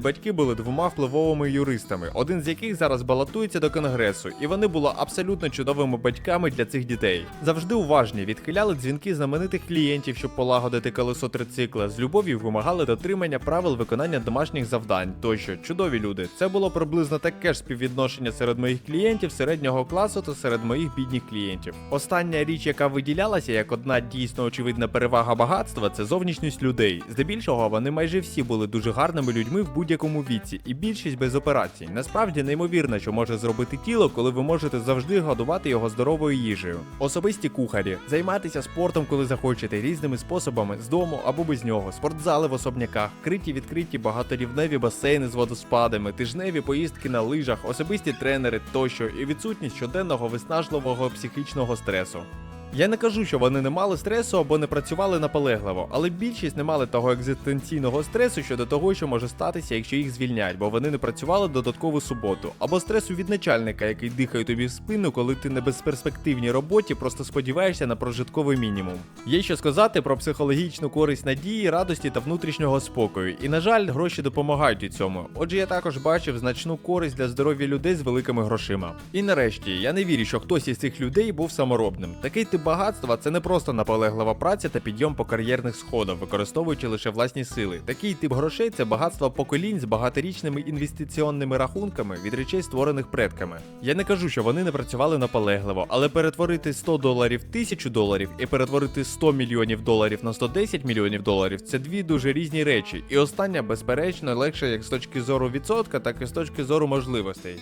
Батьки були двома впливовими юристами, один з яких зараз балотується до конгресу, і вони були абсолютно чудовими батьками для цих дітей. Завжди уважні, відхиляли дзвінки знаменитих клієнтів, щоб полагодити колесо трицикла. З любов'ю вимагали дотримання правил виконання домашніх завдань. Тощо, чудові люди. Це було приблизно таке ж співвідношення серед моїх клієнтів середнього класу та серед моїх бідніх клієнтів. Остання річ, яка виділялася як одна дійсно очевидна перевага багатства, це зовнішність людей. Здебільшого вони майже всі були дуже гарними людьми в будь-якому віці, і більшість без операцій. Насправді неймовірно, що може зробити тіло, коли ви можете завжди годувати його здоровою їжею. Особисті кухарі, займатися спортом, коли захочете, різними способами з дому або без нього, спортзали в особняках, криті відкриті багаторівневі басейни з водоспадами, тижневі поїздки на лижах, особисті тренери тощо і відсутність щоденного виснажливого психічного стресу. Я не кажу, що вони не мали стресу або не працювали наполегливо, але більшість не мали того екзистенційного стресу щодо того, що може статися, якщо їх звільнять, бо вони не працювали додаткову суботу, або стресу від начальника, який дихає тобі в спину, коли ти на безперспективній роботі просто сподіваєшся на прожитковий мінімум. Є що сказати про психологічну користь надії, радості та внутрішнього спокою. І на жаль, гроші допомагають у цьому. Отже, я також бачив значну користь для здоров'я людей з великими грошима. І нарешті, я не вірю, що хтось із цих людей був саморобним. Такий тип багатства це не просто наполеглива праця та підйом по кар'єрних сходах, використовуючи лише власні сили. Такий тип грошей це багатство поколінь з багаторічними інвестиційними рахунками від речей, створених предками. Я не кажу, що вони не працювали наполегливо, але перетворити 100 доларів 1000 доларів і перетворити 100 мільйонів доларів на 110 мільйонів доларів це дві дуже різні речі. І остання, безперечно, легше як з точки зору відсотка, так і з точки зору можливостей.